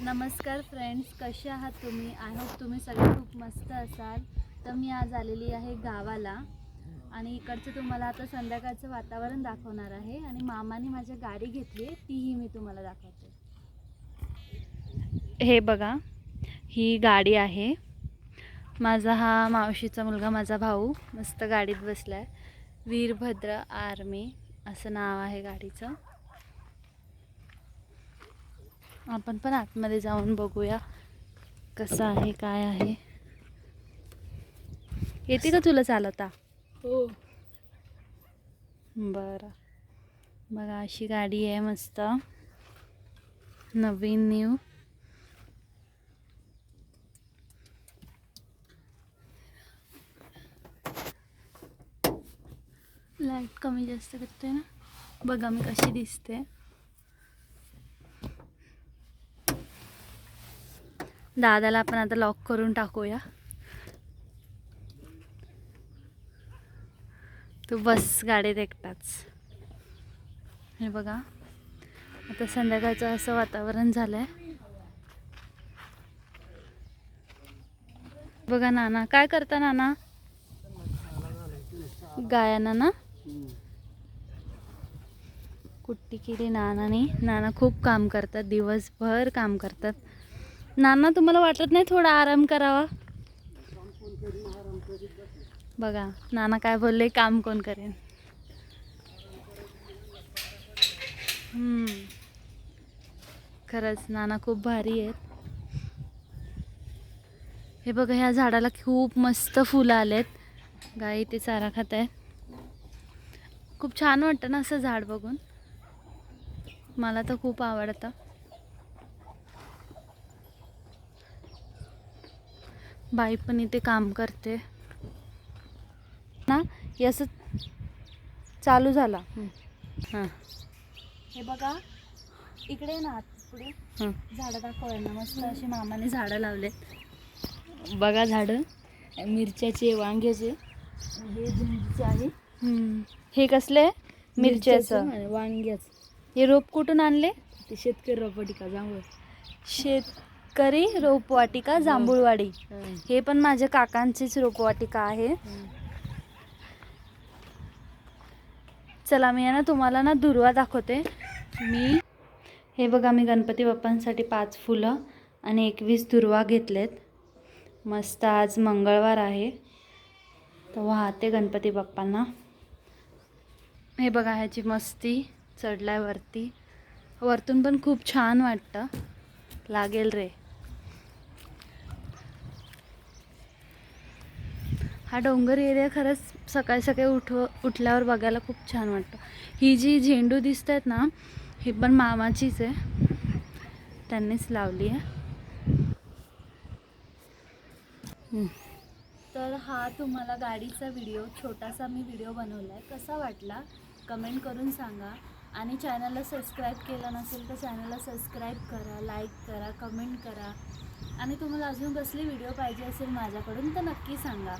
नमस्कार फ्रेंड्स कसे आहात तुम्ही? आय होप तुम्ही सगळे खूप मस्त असाल. तर मी आज आलेली आहे गावाला आणि इकडचं तुम्हाला आता संध्याकाळचं वातावरण दाखवणार आहे आणि मामाने माझ्या गाडी घेतली तीही मी तुम्हाला दाखवते. हे बघा ही गाडी आहे. माझा हा मावशीचा मुलगा माझा भाऊ मस्त गाडीत बसला आहे वीरभद्र आर्मी असं नाव आहे गाडीचं. आपण पण आतमध्ये जाऊन बघूया कसं आहे काय आहे. येते का तुला चालवता हो. बरं. बघा अशी गाडी आहे मस्त. नवीन न्यू लाइट कमी जास्त करते ना? बघा मी कशी दिसते. दादाला आपण आता लॉक करून टाकूया. तू बस गाडीत एकटाच हे बघा. आता संध्याकाळचं असं वातावरण झालंय. बघा नाना काय करता नाना? गायांना ना? कुट्टी केली नानाने. नाना खूप काम करतात दिवसभर काम करतात. नाना तुम्हाला वाटत नाही थोडा आराम करावा? बघा नाना काय बोलले काम कोण करेन? खरंच नाना खूप भारी आहेत. हे बघा ह्या झाडाला खूप मस्त फुलं आलेत. गाई ते चारा खात आहेत. खूप छान वाटतं ना असं झाड बघून. मला तर खूप आवडतं. बाई पण इथे काम करते. ना हे असं चालू झाला. हां. हे. बघा इकडे ना आत पुढे. झाडं दाखवूया ना मस्त अशी मामाने झाडं लावलेत. बघा झाडं. मिरच्याचे वांग्याचे. हे झेंडूचे आहे. हे. कसले? मिरच्याचं. वांग्याचं. हे रोप कुठून आणले? ते शेतकरी रोपटी का जांभूळ शेतकरी रोपवाटिका जांभूळवाडी. हे पण माझ्या काकांचीच रोपवाटिका आहे. चला मी आहे ना तुम्हाला ना दुर्वा दाखवते. मी हे बघा मी गणपती बाप्पांसाठी पाच फुलं आणि एकवीस दुर्वा घेतलेत. मस्त आज मंगळवार आहे. तर वाहते गणपती बाप्पांना. हे बघा ह्याची मस्ती चढलाय वरती वरतून पण खूप छान वाटतं. लागेल रे. हा डोंगर एरिया खरंच सकाळी सकाळी उठ उठल्यावर बघायला खूप छान वाटतं. ही जी झेंडू दिसत आहेत ना ही पण मामाचीच आहे. त्यांनीच लावली आहे. तर हा तुम्हाला गाडीचा व्हिडिओ छोटासा मी व्हिडिओ बनवला आहे कसा वाटला? कमेंट करून सांगा. आणि चॅनलला सबस्क्राईब केलं नसेल तर चॅनलला सबस्क्राईब करा लाईक करा कमेंट करा. आणि तुम्हाला अजून कसली व्हिडिओ पाहिजे असेल माझ्याकडून तर नक्की सांगा.